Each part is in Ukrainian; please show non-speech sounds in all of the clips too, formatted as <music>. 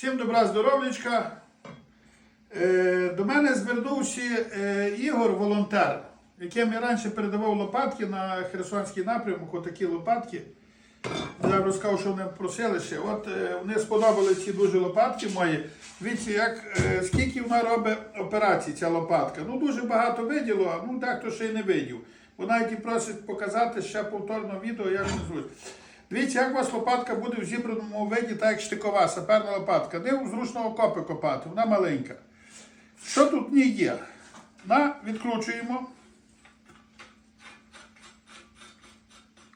Всім добра здоров'ячка. Е, До мене звернувся е, Ігор, волонтер, яким я раніше передавав лопатки на Херсонський напрямок, отакі лопатки. Я розказав, що вони просили ще. От е, вони сподобались ці дуже лопатки мої. Дивіться, як, скільки вона робить операцій, ця лопатка. Ну дуже багато виділо, ну дехто ще й не видів. Вона і просить показати ще повторно відео, як не зручно. Дивіться, як у вас лопатка буде в зібраному виді, так як штикова, саперна лопатка. Не зручно окопи копати, вона маленька. Що тут в ній є? На, відкручуємо.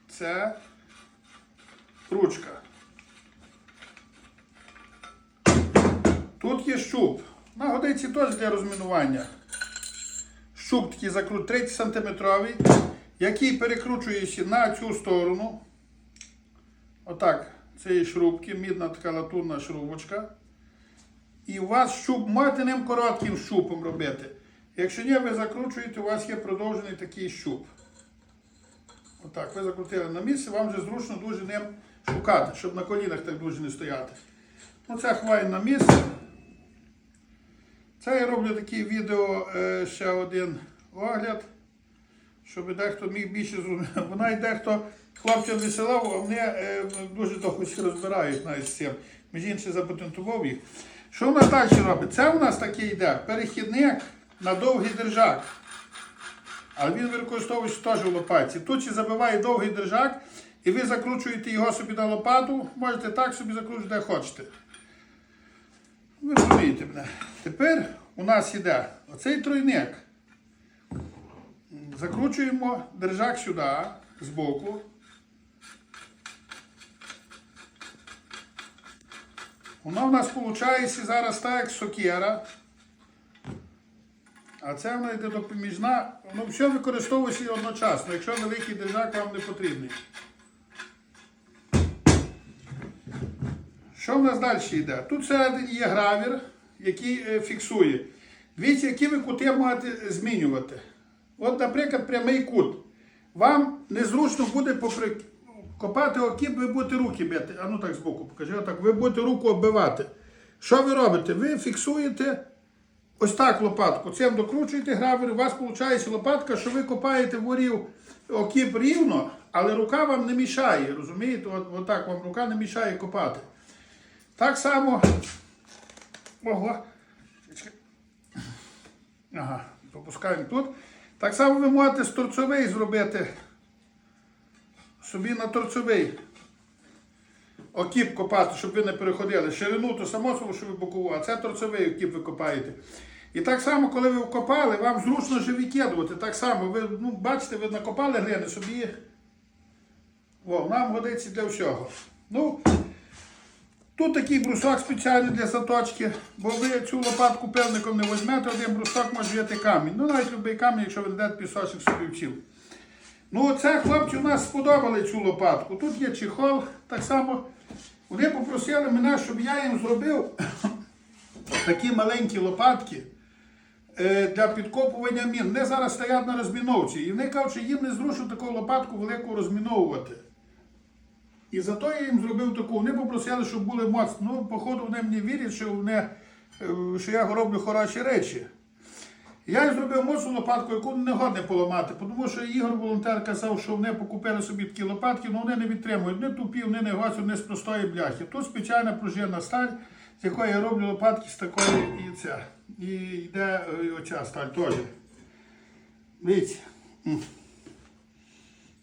Це ручка. Тут є щуп. На годиці теж для розмінування. Щуп такий закрут 30 см, який перекручується на цю сторону. Отак, це є шрубки, мідна така латунна шрубочка. І у вас щуп, можете ним коротким щупом робити. Якщо ні, ви закручуєте, у вас є продовжений такий щуп. Отак, ви закрутили на місце, вам вже зручно дуже ним шукати, щоб на колінах так дуже не стояти. Ну, це хвай на місце. Це я роблю такий відео, е, ще один огляд, щоб дехто міг більше зрозуміти. Вона й дехто хлопцям висилав, а вони е, дуже довго розбирають навіть з цим. Між іншим запатентував їх. Що в нас далі робить? Це у нас такий йде перехідник на довгий держак. Але він використовується теж в лопатці. Тут ще забиває довгий держак, і ви закручуєте його собі на лопату, можете так собі закручувати, як хочете. Ви розумієте мене. Тепер у нас іде оцей тройник. Закручуємо держак сюди, збоку. Воно в нас виходить зараз так, як сокира. А це вона йде допоміжна. Ну, все використовується одночасно, якщо великий держак вам не потрібний. Що в нас далі йде? Тут всередині є гравір, який е, фіксує. Дивіться, які ви кути можете змінювати. От, наприклад, прямий кут. Вам незручно буде попри... копати окіп, ви будете руки бити. А ну так збоку покажи, отак. Ви будете руку оббивати. Що ви робите? Ви фіксуєте ось так лопатку. Цим докручуєте гравер, у вас виходить лопатка, що ви копаєте ворів окіп рівно, але рука вам не мішає. Розумієте? От, отак вам рука не мішає копати. Так само. Ого. Ага, пропускаємо тут. Так само ви можете з торцовий зробити собі на торцовий окіп копати, щоб ви не переходили. Ширину, то само собою, що ви бокову, а це торцевий окіп ви копаєте. І так само, коли ви вкопали, вам зручно же відкидувати. Так само, ви ну, бачите, ви накопали глини собі. О, нам годиться для всього. Ну, Тут такий брусок спеціальний для заточки, бо ви цю лопатку певником не візьмете, один брусок може взяти камінь. Ну навіть любий камінь, якщо ви дадете пісочок собі вчив. Ну це хлопці у нас сподобали цю лопатку. Тут є чехол, так само. Вони попросили мене, щоб я їм зробив <coughs> такі маленькі лопатки е, для підкопування мін. Вони зараз стоять на розміновці. І вони кажуть, що їм не зручно таку лопатку велику розміновувати. І зато я їм зробив таку. Вони попросили, щоб були моцні. Ну, походу, вони мені вірять, що, вони, е, що я роблю хороші речі. Я їм зробив моцну лопатку, яку не годне поламати, тому що Ігор волонтер казав, що вони покупили собі такі лопатки, але вони не відтримують. Вони тупі, вони не гості, вони з простої бляхи. Тут спеціальна пружинна сталь, з якої я роблю лопатки з такої і ця. І йде е, оця сталь теж. Дивіться.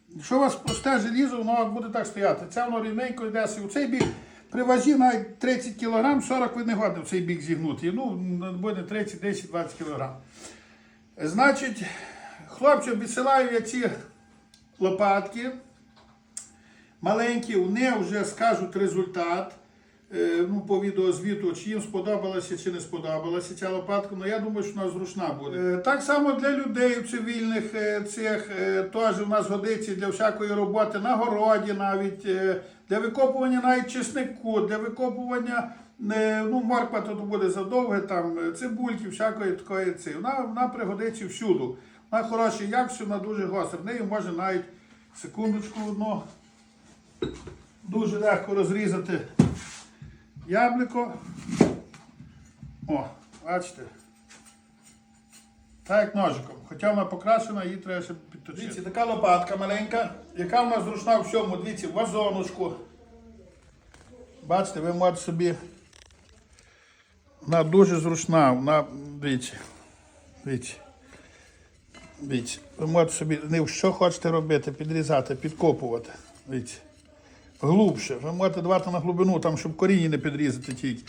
Якщо у вас просте желізо, воно буде так стояти. Це воно рівненько йде. У цей бік при вазі навіть 30 кг, 40 ви не годні в цей бік зігнути. Ну, буде 30, 10, 20 кг. Значить, хлопцям відсилаю я ці лопатки маленькі, вони вже скажуть результат. е, Ну, по відеозвіту, чи їм сподобалося, чи не сподобалося ця лопатка, ну я думаю, що вона зручна буде. Е, Так само для людей цивільних е, цих теж у нас годиться для всякої роботи на городі навіть, для викопування навіть чеснику, для викопування е, ну, морква то буде задовге, там е, цибульки, всякої такої ці. Вона, вона пригодиться всюду. Вона хороша якість, вона дуже гостра. В неї можна навіть секундочку одну дуже легко розрізати яблуко. О, бачите. Так як ножиком. Хоча вона покрашена, її треба ще підточити. Дивіться, така лопатка маленька, яка в нас зручна в всьому. Дивіться, вазоночку. Бачите, ви можете собі. Вона дуже зручна, вона, дивіться. Дивіться. Дивіться. Ви можете собі не що хочете робити, підрізати, підкопувати. Дивіться. Глубше. Ви можете давати на глибину, там, щоб коріння не підрізати тільки.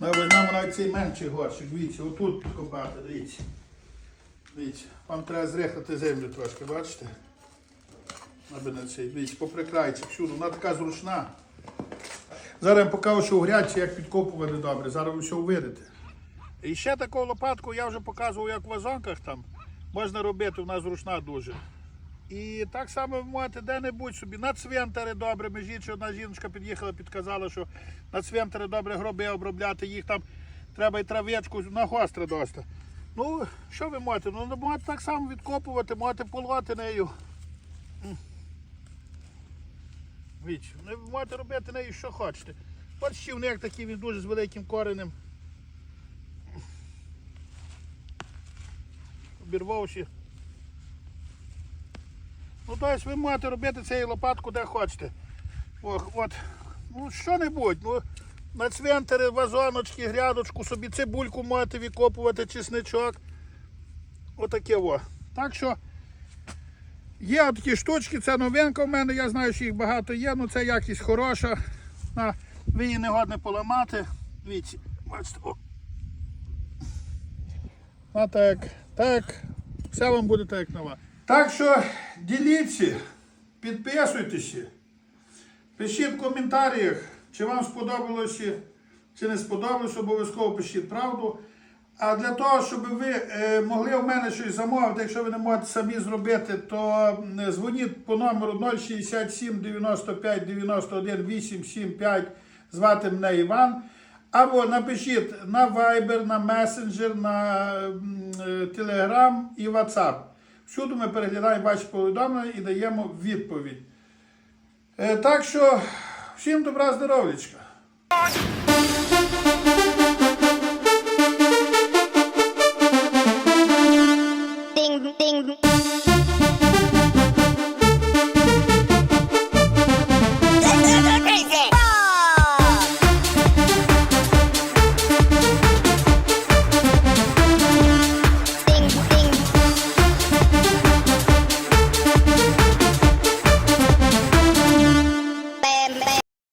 Ну, візьмемо навіть цей менший горщик. Дивіться, отут копати, дивіться. Дивіться, вам треба зрихати землю трошки, бачите? Аби на цей, дивіться, попри крайці, всюди. Вона така зручна. Зараз я покажу, що в грядці, як підкопувати добре. Зараз ви все увидите. І ще таку лопатку я вже показував, як в вазонках там. Можна робити, вона зручна дуже. І так само ви можете де-небудь собі на цвинтари добре. Межі, що одна жіночка під'їхала, підказала, що на цвинтари добре гроби обробляти, їх там треба і травичку, на гостре доста. Ну, що ви можете? Ну, можете так само відкопувати, можете полоти нею. Віч, ви можете робити нею, що хочете. От щівник такий, він дуже з великим коренем. Обірвавши. Ну, тобто ви можете робити цією лопатку де хочете. Ох, от. Ну, що-небудь. Ну, на цвинтари, вазоночки, грядочку, собі цибульку можете викопувати, чесничок. Отаке во. Так що є такі штучки, це новинка в мене, я знаю, що їх багато є, ну це якість хороша. На, ви її не годне поламати. Дивіться, бачите, о. А так, так, все вам буде так як нова. Так що діліться, підписуйтеся, пишіть в коментарях, чи вам сподобалося, чи не сподобалося, обов'язково пишіть правду. А для того, щоб ви е, могли в мене щось замовити, якщо ви не можете самі зробити, то дзвоніть по номеру 067 95 91 875, звати мене Іван. Або напишіть на Viber, на Messenger, на е, Telegram і WhatsApp. Всюди ми переглядаємо ваші повідомлення і даємо відповідь. Е, Так що всім добра здоров'ячка.